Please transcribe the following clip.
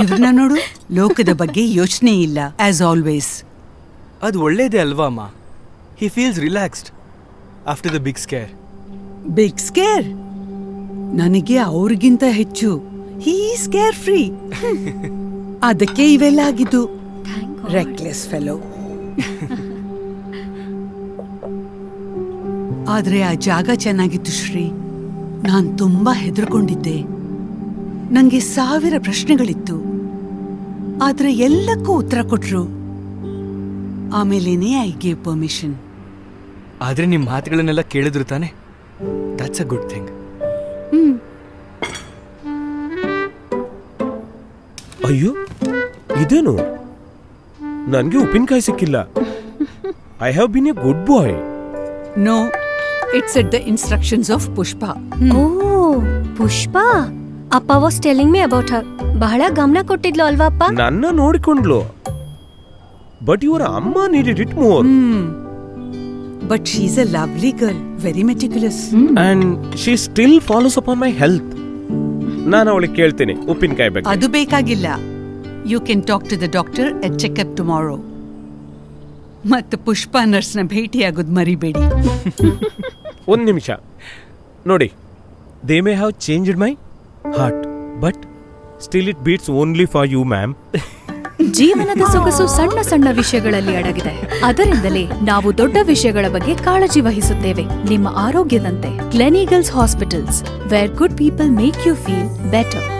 ಇವ್ರನ್ನ ನೋಡು. ಲೋಕದ ಬಗ್ಗೆ ಯೋಚನೆ ಇಲ್ಲ ಆಸ್ ಆಲ್ವೇಸ್ ಅದು ಒಳ್ಳೇದೇ ಅಲ್ವಾ ಅಮ್ಮ? He feels relaxed after the big scare big scare ನನಗೆ ಅವ್ರಿಗಿಂತ ಹೆಚ್ಚು. ಹೀ ಸ್ಕೇರ್ ಫ್ರೀ ಅದಕ್ಕೆ ಇವೆಲ್ಲ ಆಗಿದ್ದು. ರೆಕ್ಲೆಸ್ ಫೆಲೋ ಆದ್ರೆ ಆ ಜಾಗ ಚೆನ್ನಾಗಿತ್ತು ಶ್ರೀ. ನಾನು ತುಂಬಾ ಹೆದರ್ಕೊಂಡಿದ್ದೆ. ನನಗೆ ಸಾವಿರ ಪ್ರಶ್ನೆಗಳಿತ್ತು. ಆದ್ರೆ ಎಲ್ಲಕ್ಕೂ ಉತ್ತರ ಕೊಟ್ರು. ಆಮೇಲೆನೇ ಐ ಗೇವ್ ಪರ್ಮಿಷನ್ ಆದ್ರೆ ನಿಮ್ಮ ಮಾತುಗಳನ್ನೆಲ್ಲ ಕೇಳಿದ್ರು ತಾನೆ? ದಟ್ಸ್ ಅ ಗುಡ್ ಥಿಂಗ್ ಅಯ್ಯೋ ಇದೇನು? ನನಗೆ ಉಪ್ಪಿನಕಾಯಿ ಸಿಕ್ಕಿಲ್ಲ. I have been a good boy no it's at the instructions of Pushpa oh Pushpa ಅಪ್ಪ was telling me about her ಬಹಳ ಗಮನ ಕೊಟ್ಟಿದ್ಲು ಅಲ್ವಾಪ್ಪ? ನನ್ನ ನೋಡಿಕೊಂಡ್ಲು. ಬಟ್ ಇವರ ಅಮ್ಮ needed it more but she's a lovely girl very meticulous and she still follows up on my health ನಾನು ಅವಳಿಗೆ ಕೇಳ್ತೀನಿ ಉಪ್ಪಿನಕಾಯಿ ಬಗ್ಗೆ. ಅದು ಬೇಕಾಗಿಲ್ಲ. You can talk to the doctor at checkup tomorrow ಮತ್ತು ಪುಷ್ಪ ನರ್ಸ್ನ ಭೇಟಿಯಾಗೋದು ಮರಿಬೇಡಿ. ಒಂದು ನಿಮಿಷ. ನೋಡಿ they may have changed my heart but still it beats only for you ma'am ಜೀವನದ ಸೊಗಸು ಸಣ್ಣ ಸಣ್ಣ ವಿಷಯಗಳಲ್ಲಿ ಅಡಗಿದೆ. ಅದರಿಂದಲೇ ನಾವು ದೊಡ್ಡ ವಿಷಯಗಳ ಬಗ್ಗೆ ಕಾಳಜಿ ವಹಿಸುತ್ತೇವೆ. ನಿಮ್ಮ ಆರೋಗ್ಯದಂತೆ Gleneagles hospitals where good people make you feel better